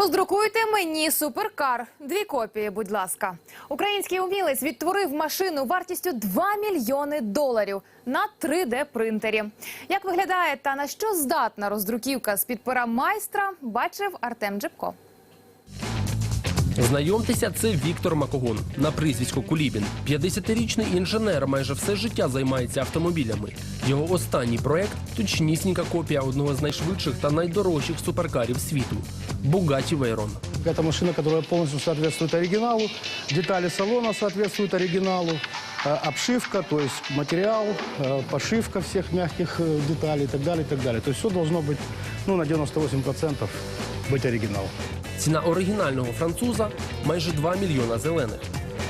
Роздрукуйте мені суперкар. Дві копії, будь ласка. Український умілець відтворив машину вартістю 2 мільйони доларів на 3D принтері. Як виглядає та на що здатна роздруківка з під пера майстра, бачив Артем Джепко. Знайомтеся, це Віктор Макогон на прізвисько Кулібін. 50-річний інженер майже все життя займається автомобілями. Його останній проект точнісінька копія одного з найшвидших та найдорожчих суперкарів світу Bugatti Veyron. Это машина, которая полностью соответствует оригиналу. Детали салона соответствуют оригиналу. Э, Обшивка, то есть материал, э, пошивка всех мягких э, деталей и так далее, и так далее. То есть все должно быть, ну, на 98% быть оригинал. Ціна оригінального француза майже 2 мільйона зелених.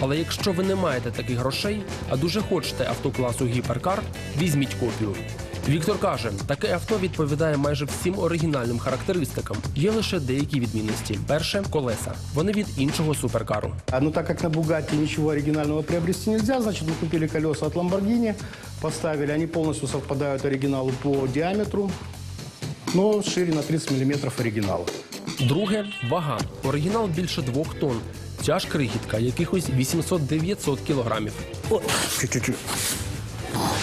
Але якщо ви не маєте таких грошей, а дуже хочете авто класу гіперкар, візьміть копію. Віктор каже, таке авто відповідає майже всім оригінальним характеристикам. Є лише деякі відмінності. Перше колеса. Вони від іншого суперкару. А, ну, так как на Бугатти ничего оригинального приобрести нельзя, значит, мы купили колеса от Lamborghini, поставили, они полностью совпадают оригиналу по диаметру, но шире на 30 миллиметров оригинала. Друге вага. Оригінал більше двох тонн. Ця ж крихітка, якихось 800-900 кілограмів. Чуть-чуть.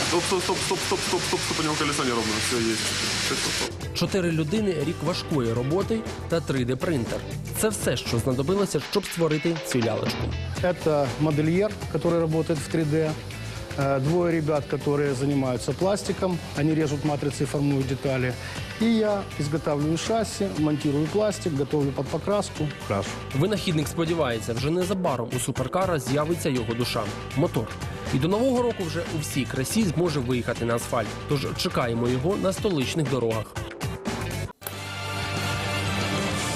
Стоп, стоп, стоп, стоп, стоп, стоп, стоп, стоп, у него колесо все есть. Стоп, стоп, стоп. Чотири людини, рік важкої роботи та 3D принтер. Це все, що знадобилося, щоб створити цю лялечку. Это модельер, который работает в 3D. Э, Двое ребят, которые занимаются пластиком. Они режут матрицы и формуют детали. И я изготавливаю шасси, монтирую пластик, готовлю под покраску, крашу. Винахідник сподівається, вже незабаром у суперкара з'явиться його душа мотор. І до нового року вже у всій красі зможе виїхати на асфальт. Тож чекаємо його на столичних дорогах.